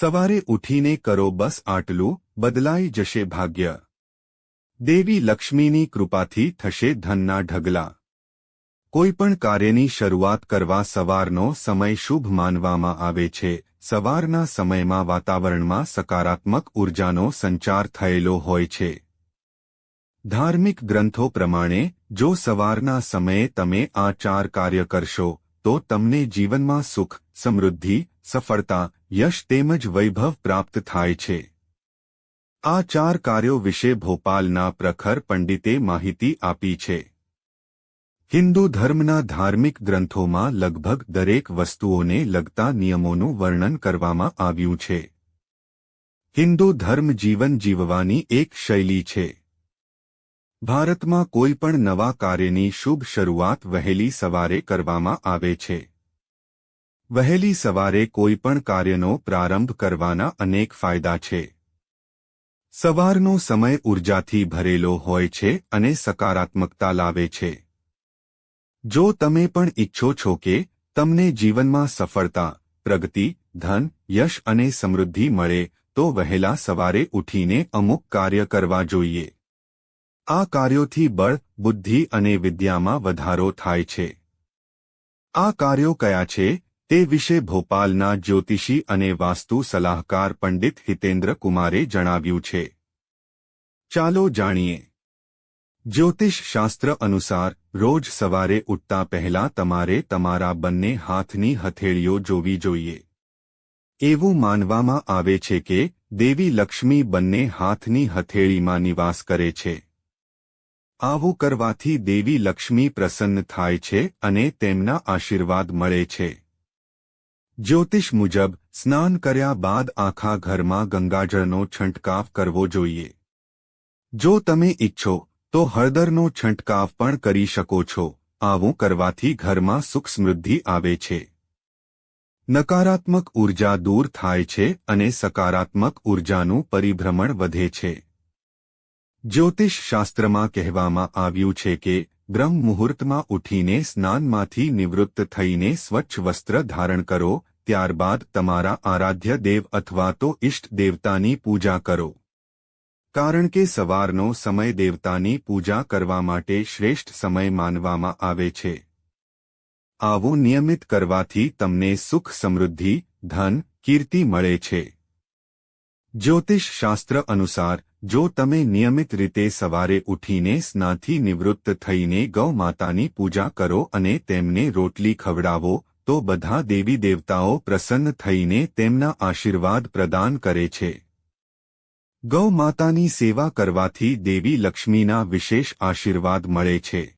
સવારે ઉઠીને કરો બસ આટલું, બદલાઈ જશે ભાગ્ય. દેવી લક્ષ્મીની કૃપાથી થશે ધનના ઢગલા. કોઈપણ કાર્યની શરૂઆત કરવા સવારનો સમય શુભ માનવામાં આવે છે. સવારના સમયમાં વાતાવરણમાં સકારાત્મક ઉર્જાનો સંચાર થયેલો હોય છે. ધાર્મિક ગ્રંથો પ્રમાણે, જો સવારના સમયે તમે આ ચાર કાર્ય કરશો તો તમને જીવનમાં સુખ, સમૃદ્ધિ, સફળતા, યશ તેમજ વૈભવ પ્રાપ્ત થાય છે. આ ચાર કાર્યો વિશે ભોપાલના પ્રખર પંડિતે માહિતી આપી છે. હિન્દુ ધર્મના ધાર્મિક ગ્રંથોમાં લગભગ દરેક વસ્તુઓને લગતા નિયમોનું વર્ણન કરવામાં આવ્યું છે. હિન્દુ ધર્મ જીવન જીવવાની એક શૈલી છે. ભારતમાં કોઈપણ નવા કાર્યની શુભ શરૂઆત વહેલી સવારે કરવામાં આવે છે. વહેલી સવારે કોઈપણ કાર્યનો પ્રારંભ કરવાના અનેક ફાયદા છે. સવારનો સમય ઉર્જાથી ભરેલો હોય છે અને સકારાત્મકતા લાવે છે. જો તમે પણ ઈચ્છો છો કે તમને જીવનમાં સફળતા, પ્રગતિ, ધન, યશ અને સમૃદ્ધિ મળે, તો વહેલા સવારે ઉઠીને અમુક કાર્ય કરવા જોઈએ. આ કાર્યોથી બળ, બુદ્ધિ અને વિદ્યામાં વધારો થાય છે. આ કાર્યો કયા છે? તે વિશે ભોપાલના જ્યોતિષી અને વાસ્તુ સલાહકાર પંડિત હિતેન્દ્ર કુમારે જણાવ્યું છે. ચાલો જાણીએ. જ્યોતિષ શાસ્ત્ર અનુસાર, રોજ સવારે ઉઠતા પહેલા તમારે તમારા બંને હાથની હથેળીઓ જોવી જોઈએ. એવું માનવામાં આવે છે કે, દેવી લક્ષ્મી બંને હાથની હથેળીમાં નિવાસ કરે છે. આવું કરવાથી દેવી લક્ષ્મી પ્રસન્ન થાય છે અને તેમના આશીર્વાદ મળે છે. જ્યોતિષ મુજબ, સ્નાન કર્યા બાદ આખા ઘરમાં ગંગાજળનો છંટકાવ કરવો જોઈએ. જો તમે ઇચ્છો તો હળદરનો છંટકાવ પણ કરી શકો છો. આવું કરવાથી ઘરમાં સુખ સમૃદ્ધિ આવે છે. નકારાત્મક ઊર્જા દૂર થાય છે અને સકારાત્મક ઉર્જાનું પરિભ્રમણ વધે છે. જ્યોતિષ શાસ્ત્રમાં કહેવામાં આવ્યું છે કે બ્રહ્મ મુહૂર્તમાં ઉઠીને સ્નાનમાંથી નિવૃત્ત થઈને સ્વચ્છ વસ્ત્ર ધારણ કરો, ત્યારબાદ તમારા આરાધ્ય દેવ અથવા તો ઇષ્ટ દેવતાની પૂજા કરો. કારણ કે સવારનો સમય દેવતાની પૂજા કરવા માટે શ્રેષ્ઠ સમય માનવામાં આવે છે. આવું નિયમિત કરવાથી તમને સુખ સમૃદ્ધિ, ધન, કીર્તિ મળે છે. જ્યોતિષ શાસ્ત્ર અનુસાર જો તમે નિયમિત રીતે સવારે ઉઠીને સ્નાથી નિવૃત્ત થઈને ગૌ માતાની પૂજા કરો અને તેમને રોટલી ખવડાવો, તો બધા દેવી દેવતાઓ પ્રસન્ન થઈને તેમના આશીર્વાદ પ્રદાન કરે છે. ગૌ માતાની સેવા કરવાથી દેવી લક્ષ્મીના વિશેષ આશીર્વાદ મળે છે.